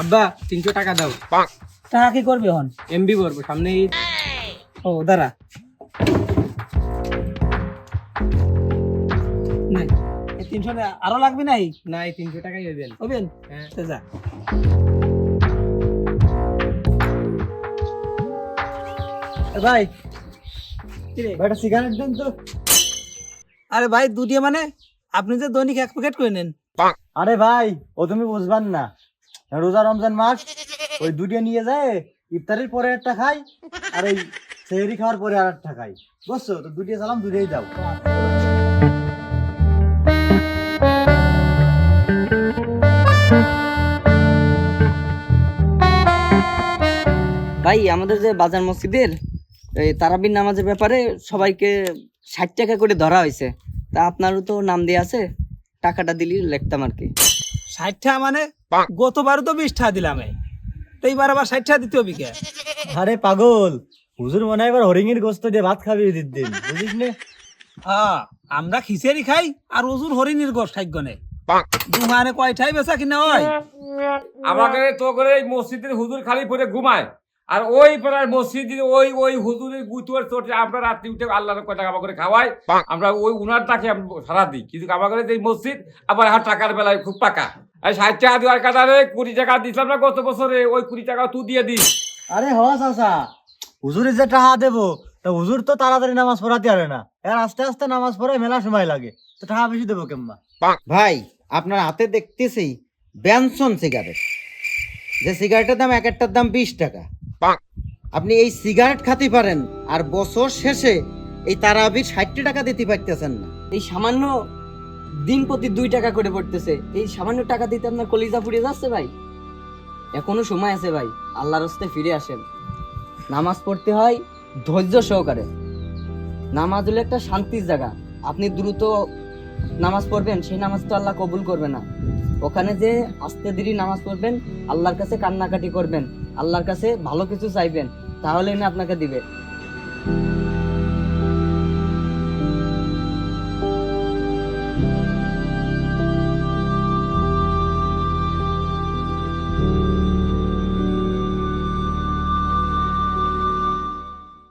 আব্বা তিনশো টাকা দাও। টাকা কি করবে হন এমবি করব সামনে ও দাঁড়া। তিনশো আরও লাগবে নাই? না এই তিনশো টাকাই দেবেন হবেন হ্যাঁ। যা। ভাই? ভাইটা সিগারেট দেন তো। আরে ভাই দুটিয়া মানে? আপনি যে দৈনিক এক প্যাকেট করে নেন। আরে ভাই ও তুমি বুঝবান না। রোজা রমজান মাস ওই দুটো নিয়ে যায় ইফতারের পরে একটা খাই আর ওই সেহরি খাওয়ার পরে আর একটা খাই। বুঝছ? তো দুটিয়া সালাম দুটোই দাও। ভাই আমাদের যে বাজার মসজিদের এই তারাবির নামাজের ব্যাপারে সবাইকে ষাট টাকা করে ধরা হয়েছে। তা আপনারও তো নাম দিয়ে আছে টাকাটা দিলি লিখতাম আর কি। ষাটটা মানে? গতবারও তো বিশ টাকা দিলাম তো এইবার আবার ষাট টাকা দিতে হবে কে? আরে পাগল হুজুর মনে হয় এবার হরিঙের গোস্ত দিয়ে ভাত খাবি ঈদের দিন বুঝিস নে। হ্যাঁ আমরা খিচেড়ি খাই আর ওজুর হরিণীর গোস খাইগনে। দুহানে কয়টাই বেচা কিনা হয়? আমাকে তো করে এই মসজিদের হুজুর খালি পরে ঘুমায়। আর ওই পাড়ার মসজিদের ওই ওই হুজুরের গুতুয়ার চোটে আমরা রাত্রি উঠে আল্লাহর কয় টাকা করে খাওয়াই। আমরা ওই উনার টাকে সারা দিই। কিন্তু আমাদের এই মসজিদ আবার টাকার বেলায় খুব পাকা। আর ষাট টাকা দেওয়ার কাতারে কুড়ি টাকা দিছিলাম না গত বছরে ওই কুড়ি টাকা তুই দিয়ে দিস। আরে হ চাচা হুজুরের যে টাকা দেবো তা হুজুর তো তাড়াতাড়ি নামাজ পড়াতে পারে না। এর আস্তে আস্তে নামাজ পড়ায় মেলা সময় লাগে তো টাকা বেশি দেবো কেমবা ভাই আপনার হাতে দেখতেছি ব্যানসন সিগারেট যে সিগারেটের দাম এক একটার দাম বিশ টাকা। আপনি এই সিগারেট খাতে পারেন আর বছর শেষে এই তারাবির ষাটটি টাকা দিতে পারতেছেন না। এই সামান্য দিন প্রতি দুই টাকা করে পড়তেছে। এই সামান্য টাকা দিতে আপনার কলিজা ফুরিয়ে যাচ্ছে ভাই? এখনও সময় আছে ভাই, আল্লাহর হস্তে ফিরে আসেন। নামাজ পড়তে হয় ধৈর্য সহকারে। নামাজ হলো একটা শান্তির জায়গা। আপনি দ্রুত নামাজ পড়বেন, সেই নামাজ তো আল্লাহ কবুল করবে না। ওখানে যে আস্তে ধীরে নামাজ পড়বেন, আল্লাহর কাছে কান্নাকাটি করবেন, আল্লাহর কাছে ভালো কিছু চাইবেন তাহলে আপনাকে দিবে।